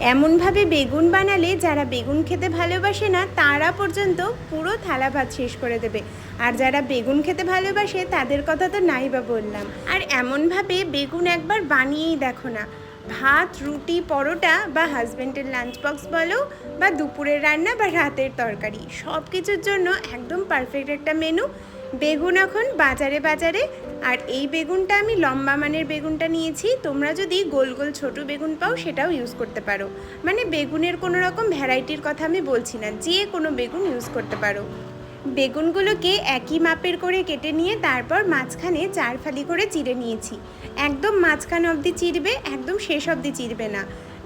এমনভাবে বেগুন বানালে যারা বেগুন খেতে ভালোবাসে না, তারা পর্যন্ত পুরো থালা ভাত শেষ করে দেবে। আর যারা বেগুন খেতে ভালোবাসে, তাদের কথা তো নাই বা বললাম। আর এমনভাবে বেগুন একবার বানিয়েই দেখো না। ভাত, রুটি, পরোটা বা হাজব্যান্ডের লাঞ্চ বক্স বলো বা দুপুরের রান্না বা রাতের তরকারি সব কিছুর জন্য একদম পারফেক্ট একটা মেনু। বেগুন এখন বাজারে বাজারে আর এই বেগুনটা আমি লম্বা মানের বেগুনটা নিয়েছি। তোমরা যদি গোল গোল ছোট বেগুন পাও, সেটাও ইউজ করতে পারো। মানে বেগুনের কোনো রকম ভ্যারাইটির কথা আমি বলছি না, যে কোনো বেগুন ইউজ করতে পারো। বেগুনগুলোকে একই মাপের করে কেটে নিয়ে তারপর মাঝখানে চার ফালি করে চিড়ে নিয়েছি। একদম মাঝখান অবধি চিরবে একদম শেষ অবধি চিরবে না।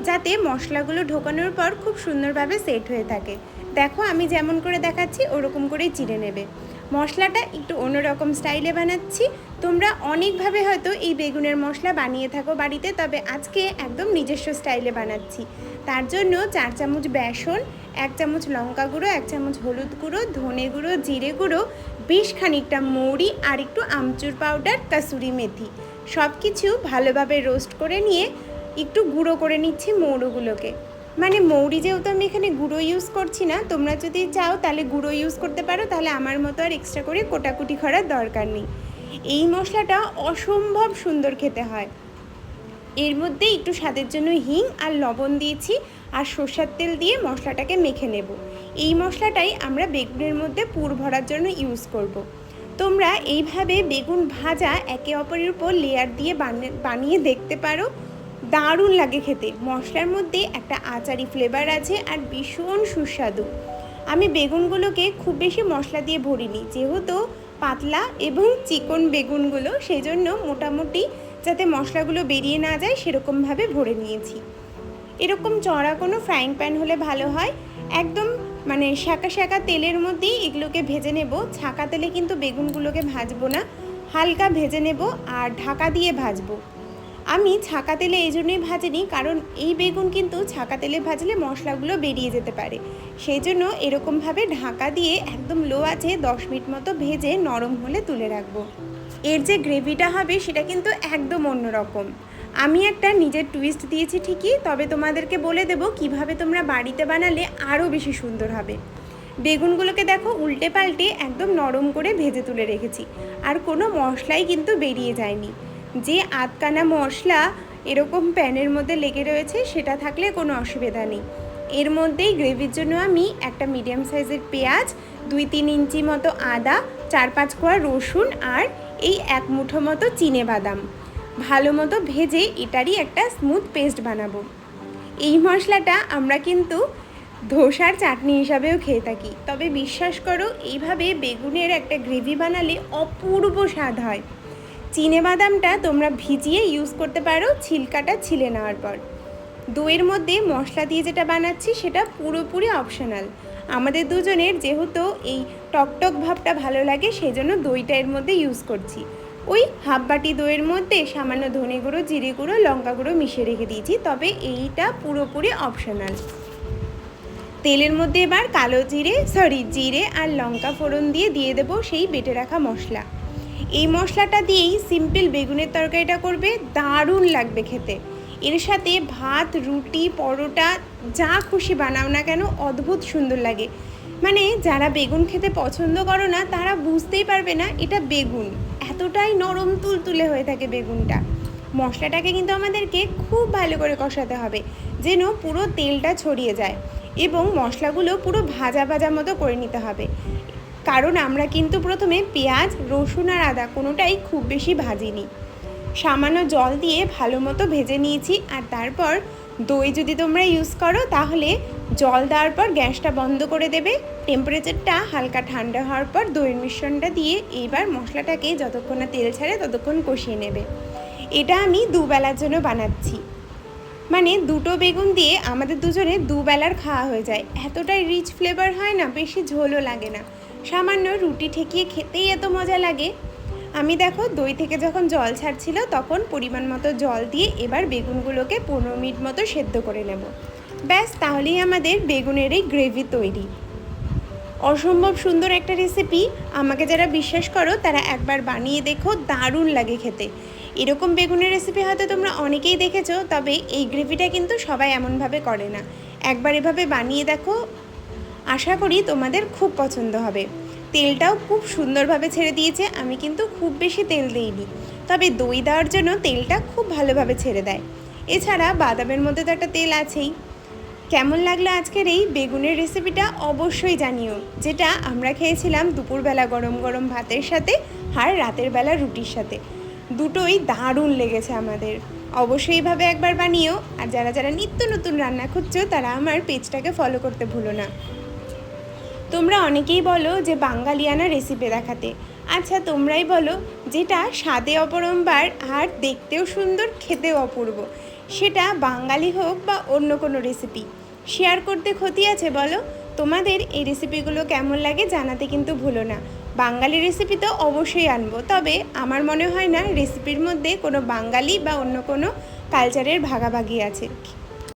যাতে মশলাগুলো ঢোকানোর পর খুব সুন্দরভাবে সেট হয়ে থাকে। দেখো আমি যেমন করে দেখাচ্ছি, ওরকম করেই চিড়ে নেবে। মশলাটা একটু অন্যরকম স্টাইলে বানাচ্ছি। তোমরা অনেকভাবে হয়তো এই বেগুনের মশলা বানিয়ে থাকো বাড়িতে, তবে আজকে একদম নিজস্ব স্টাইলে বানাচ্ছি। তার জন্য চার চামচ বেসন, এক চামচ লঙ্কা গুঁড়ো, এক চামচ হলুদ গুঁড়ো, ধনে গুঁড়ো, জিরে গুঁড়ো, বেশ খানিকটা মৌরি আর একটু আমচুর পাউডার, কাসুরি মেথি। সব কিছু ভালোভাবে রোস্ট করে নিয়ে একটু গুঁড়ো করে নিচ্ছি মৌরগুলোকে। মানে মৌরি যেহেতু আমি এখানে গুঁড়ো ইউজ করছি না, তোমরা যদি চাও তাহলে গুঁড়ো ইউজ করতে পারো, তাহলে আমার মতো আর এক্সট্রা করে কোটাকুটি করার দরকার নেই। এই মশলাটা অসম্ভব সুন্দর খেতে হয়। এর মধ্যে একটু স্বাদের জন্য হিং আর লবণ দিয়েছি আর সর্ষার তেল দিয়ে মশলাটাকে মেখে নেব। এই মশলাটাই আমরা বেগুনের মধ্যে পুর ভরার জন্য ইউজ করব। তোমরা এইভাবে বেগুন ভাজা একে অপরের উপর লেয়ার দিয়ে বানিয়ে- দেখতে পারো। দারুণ লাগে খেতে। মশলার মধ্যে একটা আচারি ফ্লেভার আছে আর ভীষণ সুস্বাদু। আমি বেগুনগুলোকে খুব বেশি মশলা দিয়ে ভরিনি, যেহেতু পাতলা এবং চিকন বেগুনগুলো সেই জন্য মোটামুটি যাতে মশলাগুলো বেরিয়ে না যায়, সেরকমভাবে ভরে নিয়েছি। এরকম চড়া কোনো ফ্রাইং প্যান হলে ভালো হয়। একদম মানে শাঁকা শাঁকা তেলের মধ্যেই এগুলোকে ভেজে নেব। ছাকা তেলে কিন্তু বেগুনগুলোকে ভাজবো না, হালকা ভেজে নেব আর ঢাকা দিয়ে ভাজবো। আমি ছাকা তেলে এই জন্যই ভাজিনি, কারণ এই বেগুন কিন্তু ছাকা তেলে ভাজলে মশলাগুলো বেরিয়ে যেতে পারে। সেই জন্য এরকমভাবে ঢাকা দিয়ে একদম লো আছে দশ মিনিট মতো ভেজে নরম হলে তুলে রাখব। এর যে গ্রেভিটা হবে সেটা কিন্তু একদম অন্যরকম আমি একটা নিজের টুইস্ট দিয়েছি ঠিকই, তবে তোমাদেরকে বলে দেবো কীভাবে তোমরা বাড়িতে বানালে আরও বেশি সুন্দর হবে। বেগুনগুলোকে দেখো উল্টে পাল্টে একদম নরম করে ভেজে তুলে রেখেছি, আর কোনো মশলাই কিন্তু বেরিয়ে যায়নি। যে আধকানা মশলা এরকম প্যানের মধ্যে লেগে রয়েছে, সেটা থাকলে কোনো অসুবিধা নেই। এর মধ্যেই গ্রেভির জন্য আমি একটা মিডিয়াম সাইজের পেঁয়াজ, দুই তিন ইঞ্চি মতো আদা, চার পাঁচ কোয়া রসুন আর এই এক মুঠো মতো চিনে বাদাম। ভালো মতো ভেজে এটারই একটা স্মুথ পেস্ট বানাবো। এই মশলাটা আমরা কিন্তু ধোসার চাটনি হিসাবেও খেয়ে থাকি। তবে বিশ্বাস করো, এইভাবে বেগুনের একটা গ্রেভি বানালে অপূর্ব স্বাদ হয়। বাদামটা তোমরা ভিজিয়ে ইউজ করতে পারো, ছিলকাটা ছিলে নেওয়ার পর। দইয়ের মধ্যে মশলা দিয়ে যেটা বানাচ্ছি সেটা পুরোপুরি অপশনাল আমাদের দুজনের যেহেতু এই টকটক ভাবটা ভালো লাগে সেই জন্য দইটা এর মধ্যে ইউজ করছি। ওই হাফ বাটি দইয়ের মধ্যে সামান্য ধনে গুঁড়ো, জিরে গুঁড়ো, লঙ্কা গুঁড়ো মিশিয়ে রেখে দিয়েছি, তবে এইটা পুরোপুরি অপশনাল তেলের মধ্যে এবার কালো জিরে সরি জিরে আর লঙ্কা ফোড়ন দিয়ে দিয়ে দেবো সেই বেটে রাখা মশলা। এই মশলাটা দিয়েই সিম্পল বেগুনের তরকারিটা করবে, দারুণ লাগবে খেতে। এর সাথে ভাত, রুটি, পরোটা, যা খুশি বানাও না কেন, অদ্ভুত সুন্দর লাগে। মানে যারা বেগুন খেতে পছন্দ করো না, তারা বুঝতেই পারবে না এটা বেগুন। এতটাই নরম তুলতুলে হয়ে থাকে বেগুনটা। মশলাটাকে কিন্তু আমাদেরকে খুব ভালো করে কষাতে হবে, যেন পুরো তেলটা ছড়িয়ে যায় এবং মশলাগুলো পুরো ভাজা ভাজা মতো করে নিতে হবে। কারণ আমরা কিন্তু প্রথমে পেঁয়াজ, রসুন আর আদা কোনোটাই খুব বেশি ভাজিনি। সামান্য জল দিয়ে ভালো মতো ভেজে নিয়েছি আর তারপর দই যদি তোমরা ইউজ করো তাহলে জল দেওয়ার পর গ্যাসটা বন্ধ করে দেবে। টেম্পারেচারটা হালকা ঠান্ডা হওয়ার পর দইয়ের মিশ্রণটা দিয়ে এইবার মশলাটাকে যতক্ষণ না তেল ছাড়ে ততক্ষণ কষিয়ে নেবে। এটা আমি দুবেলার জন্য বানাচ্ছি। মানে দুটো বেগুন দিয়ে আমাদের দুজনে দুবেলার খাওয়া হয়ে যায়। এতটাই রিচ ফ্লেভার হয় না, বেশি ঝোলও লাগে না। সামান্য রুটি ঠেকিয়ে খেতেই এত মজা লাগে। আমি দেখো দই থেকে যখন জল ছাড়ছিল তখন পরিমাণ মতো জল দিয়ে এবার বেগুনগুলোকে পনেরো মিনিট মতো সেদ্ধ করে নেব। ব্যাস, তাহলেই আমাদের বেগুনের এই গ্রেভি তৈরি। অসম্ভব সুন্দর একটা রেসিপি আমাকে যারা বিশ্বাস করো, তারা একবার বানিয়ে দেখো, দারুণ লাগে খেতে। এরকম বেগুনের রেসিপি হয়তো তোমরা অনেকেই দেখেছ, তবে এই গ্রেভিটা কিন্তু সবাই এমনভাবে করে না। একবার এভাবে বানিয়ে দেখো আশা করি তোমাদের খুব পছন্দ হবে। তেলটাও খুব সুন্দরভাবে ছেড়ে দিয়েছে, আমি কিন্তু খুব বেশি তেল দিইনি। তবে দই দেওয়ার জন্য তেলটা খুব ভালোভাবে ছেড়ে দেয়। এছাড়া বাদামের মধ্যে তো একটা তেল আছেই। কেমন লাগল আজকের এই বেগুনের রেসিপিটা অবশ্যই জানিও, যেটা আমরা খেয়েছিলাম দুপুরবেলা গরম গরম ভাতের সাথে আর রাতের বেলা রুটির সাথে। দুটোই দারুণ লেগেছে আমাদের। অবশ্যই এইভাবে একবার বানিও, আর যারা যারা নিত্য নতুন রান্না খুঁজছো তারা আমার পেজটাকে ফলো করতে ভুলো না। তোমরা অনেকেই বলো যে বাঙালিয়ানা রেসিপি দেখাতে। আচ্ছা তোমরাই বলো যেটা স্বাদে অপরম্বার আর দেখতেও সুন্দর, খেতেও অপূর্ব। সেটা বাঙালি হোক বা অন্য কোনো রেসিপি শেয়ার করতে ক্ষতি আছে, বলো? তোমাদের এই রেসিপিগুলো কেমন লাগে জানাতে কিন্তু ভুলো না। বাঙালি রেসিপি তো অবশ্যই আনব, তবে আমার মনে হয় না রেসিপির মধ্যে কোনো বাঙালি বা অন্য কোনো কালচারের ভাগাভাগি আছে।